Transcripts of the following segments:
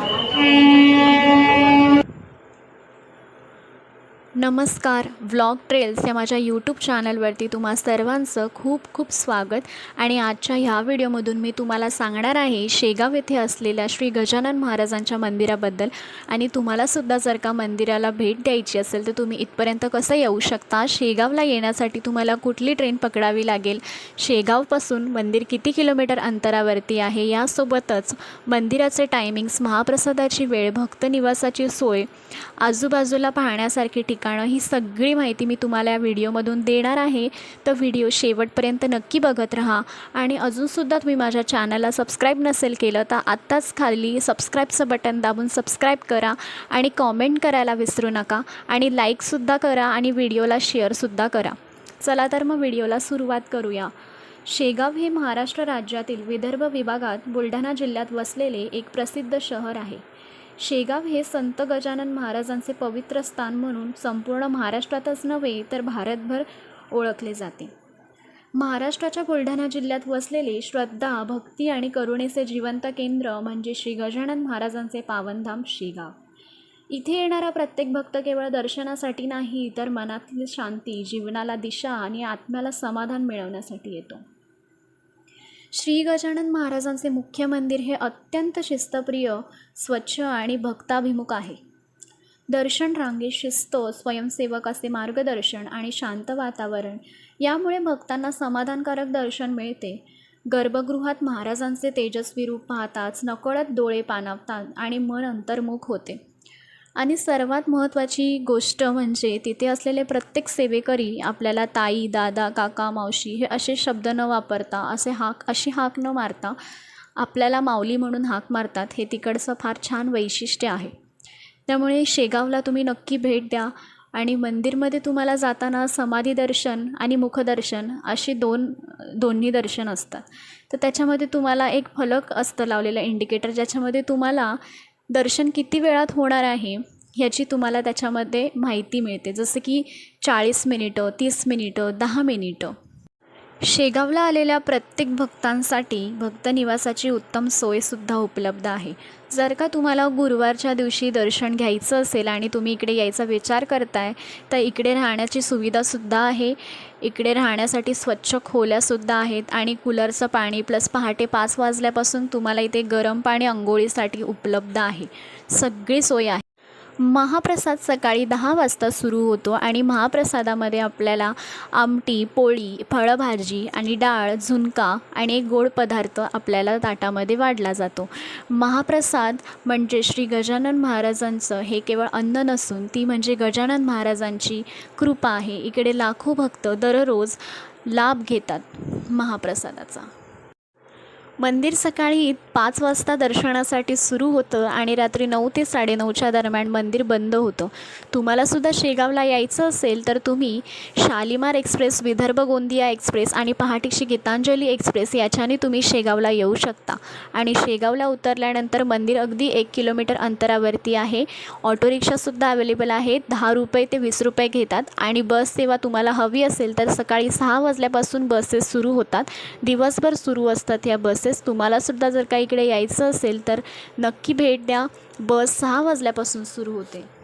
Thank you. नमस्कार vlog trails या माझ्या यूट्यूब चॅनलवरती तुम्हा सर्वांचं खूप खूप स्वागत. आणि आजच्या ह्या व्हिडिओमधून मी तुम्हाला सांगणार आहे शेगाव येथे असलेल्या श्री गजानन महाराजांच्या मंदिराबद्दल. आणि तुम्हालासुद्धा जर का मंदिराला भेट द्यायची असेल तर तुम्ही इथपर्यंत कसं येऊ शकता? शेगावला येण्यासाठी तुम्हाला कुठली ट्रेन पकडावी लागेल? शेगावपासून मंदिर किती किलोमीटर अंतरावरती आहे? यासोबतच मंदिराचे टायमिंग्स महाप्रसादाची वेळ भक्त निवासाची सोय आजूबाजूला पाहण्यासारखी ठिकाण ही सगळी माहिती मी तुम्हाला या व्हिडिओमधून देणार आहे. तर व्हिडिओ शेवटपर्यंत नक्की बघत राहा. आणि अजूनसुद्धा तुम्ही माझ्या चॅनलला सबस्क्राईब नसेल केलं तर आत्ताच खाली सबस्क्राईबचं बटन दाबून सबस्क्राईब करा आणि कॉमेंट करायला विसरू नका. आणि लाईकसुद्धा करा आणि व्हिडिओला शेअरसुद्धा करा. चला तर मग व्हिडिओला सुरुवात करूया. शेगाव हे महाराष्ट्र राज्यातील विदर्भ विभागात बुलढाणा जिल्ह्यात वसलेले एक प्रसिद्ध शहर आहे. शेगाव हे संत गजानन महाराजांचे पवित्र स्थान म्हणून संपूर्ण महाराष्ट्रातच नव्हे तर भारतभर ओळखले जाते. महाराष्ट्राच्या बुलढाणा जिल्ह्यात वसलेले श्रद्धा भक्ती आणि करुणेचे जिवंत केंद्र म्हणजे श्री गजानन महाराजांचे पावनधाम शेगाव. इथे येणारा प्रत्येक भक्त केवळ दर्शनासाठी नाही तर मनातील शांती जीवनाला दिशा आणि आत्म्याला समाधान मिळवण्यासाठी येतो. श्री गजानन महाराजांचे मुख्य मंदिर हे अत्यंत शिस्तप्रिय स्वच्छ आणि भक्ताभिमुख आहे. दर्शन रांगेत शिस्त स्वयंसेवक असे मार्गदर्शन आणि शांत वातावरण यामुळे भक्तांना समाधानकारक दर्शन मिळते. गर्भगृहात महाराजांचे तेजस्वी रूप पाहताच नकळत डोळे पाणावतात आणि मन अंतर्मुख होते. आणि सर्वात महत्त्वाची गोष्ट म्हणजे तिथे असलेले प्रत्येक सेवेकरी आपल्याला ताई दादा काका मावशी हे असे शब्द न वापरता असे हाक अशी हाक न मारता आपल्याला माऊली म्हणून हाक मारतात हे तिकडचं फार छान वैशिष्ट्य आहे. त्यामुळे शेगावला तुम्ही नक्की भेट द्या आणि मंदिरमध्ये तुम्हाला जाताना समाधी दर्शन आणि मुखदर्शन अशी दोन दोन्ही दर्शन असतात. तर त्याच्यामध्ये तुम्हाला एक फलक असतं लावलेलं इंडिकेटर ज्याच्यामध्ये तुम्हाला दर्शन किती वेळात होणार आहे ह्याची तुम्हाला त्याच्यामध्ये माहिती मिळते. जसं की चाळीस मिनिटं तीस मिनिटं दहा मिनिटं. शेगावला आलेल्या प्रत्येक भक्तांसाठी भक्तनिवासाची उत्तम सोयसुद्धा उपलब्ध आहे. जर का तुम्हाला गुरुवारच्या दिवशी दर्शन घ्यायचं असेल आणि तुम्ही इकडे यायचा विचार करताय तर इकडे राहण्याची सुविधासुद्धा आहे. इकडे राहण्यासाठी स्वच्छ खोल्यासुद्धा आहेत आणि कूलरचं पाणी प्लस पहाटे पाच वाजल्यापासून तुम्हाला इथे गरम पाणी अंघोळीसाठी उपलब्ध आहे. सगळी सोय आहे. महाप्रसाद सकाळी दहा वाजता सुरू होतो आणि महाप्रसादामध्ये आपल्याला आमटी पोळी फळभाजी आणि डाळ झुणका आणि एक गोड पदार्थ आपल्याला ताटामध्ये वाढला जातो. महाप्रसाद म्हणजे श्री गजानन महाराजांचं हे केवळ अन्न नसून ती म्हणजे गजानन महाराजांची कृपा आहे. इकडे लाखो भक्त दररोज लाभ घेतात महाप्रसादाचा. मंदिर सकाळी पाच वाजता दर्शनासाठी सुरू होतं आणि रात्री नऊ ते साडेनऊच्या दरम्यान मंदिर बंद होतं. तुम्हालासुद्धा शेगावला यायचं असेल तर तुम्ही शालिमार एक्सप्रेस विदर्भ गोंदिया एक्सप्रेस आणि पहाटेची गीतांजली एक्सप्रेस याच्याने तुम्ही शेगावला येऊ शकता. आणि शेगावला उतरल्यानंतर मंदिर अगदी एक किलोमीटर अंतरावरती आहे. ऑटो रिक्षासुद्धा अवेलेबल आहेत दहा रुपये ते वीस रुपये घेतात आणि बस सेवा तुम्हाला हवी असेल तर सकाळी सहा वाजल्यापासून बसेस सुरू होतात. दिवसभर सुरू असतात या बसेस. तुम्हालासुद्धा जर का इकडे यायचं असेल तर नक्की भेट द्या. बस सहा वाजल्यापासून सुरू होते.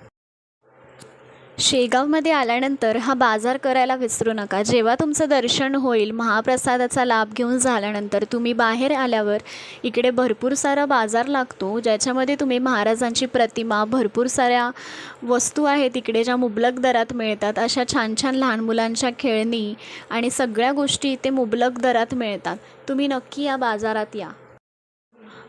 शेगावमध्ये आल्यानंतर हा बाजार करायला विसरू नका. जेव्हा तुमचं दर्शन होईल महाप्रसादाचा लाभ घेऊन झाल्यानंतर तुम्ही बाहेर आल्यावर इकडे भरपूर सारा बाजार लागतो ज्याच्यामध्ये तुम्ही महाराजांची प्रतिमा भरपूर साऱ्या वस्तू आहेत इकडे ज्या मुबलक दरात मिळतात. अशा छान छान लहान मुलांच्या खेळणी आणि सगळ्या गोष्टी इथे मुबलक दरात मिळतात. तुम्ही नक्की या बाजारात या.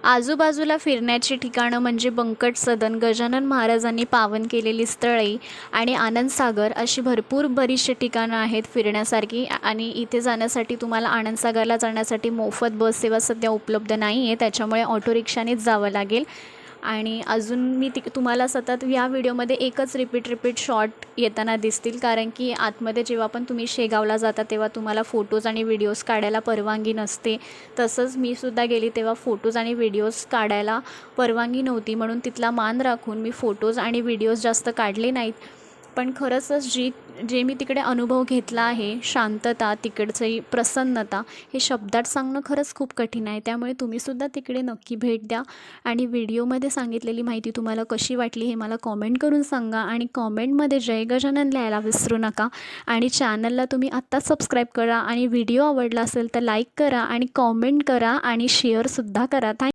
आजूबाजूला फिरण्याची ठिकाणं म्हणजे बंकट सदन गजानन महाराजांनी पावन केलेली स्थळे आणि आनंदसागर अशी भरपूर बरीचशी ठिकाणं आहेत फिरण्यासारखी. आणि इथे जाण्यासाठी तुम्हाला आनंदसागरला जाण्यासाठी मोफत बस सेवा सध्या उपलब्ध नाही आहे त्याच्यामुळे ऑटो रिक्षानेच जावं लागेल. आणि अजून मी ती तुम्हाला सतत या व्हिडिओमध्ये एकच रिपीट रिपीट शॉट येताना दिसतील. कारण की आतमध्ये जेव्हा पण तुम्ही शेगावला जाता तेव्हा तुम्हाला फोटोज आणि व्हिडिओज काढायला परवानगी नसते. तसंच मी सुद्धा गेली तेव्हा फोटोज आणि व्हिडिओज काढायला परवानगी नव्हती. म्हणून तिथला मान राखून मी फोटोज आणि व्हिडिओज जास्त काढले नाहीत. पण खरंचच जी जे मी तिकडे अनुभव घेतला आहे शांतता तिकडची प्रसन्नता हे शब्दात सांगणं खरंच खूप कठीण आहे. त्यामुळे तुम्हीसुद्धा तिकडे नक्की भेट द्या. आणि व्हिडिओमध्ये सांगितलेली माहिती तुम्हाला कशी वाटली हे मला कॉमेंट करून सांगा. आणि कॉमेंटमध्ये जय गजानन लिहायला विसरू नका. आणि चॅनलला तुम्ही आत्ताच सबस्क्राईब करा. आणि व्हिडिओ आवडला असेल तर लाईक करा आणि कॉमेंट करा आणि शेअरसुद्धा करा. थँक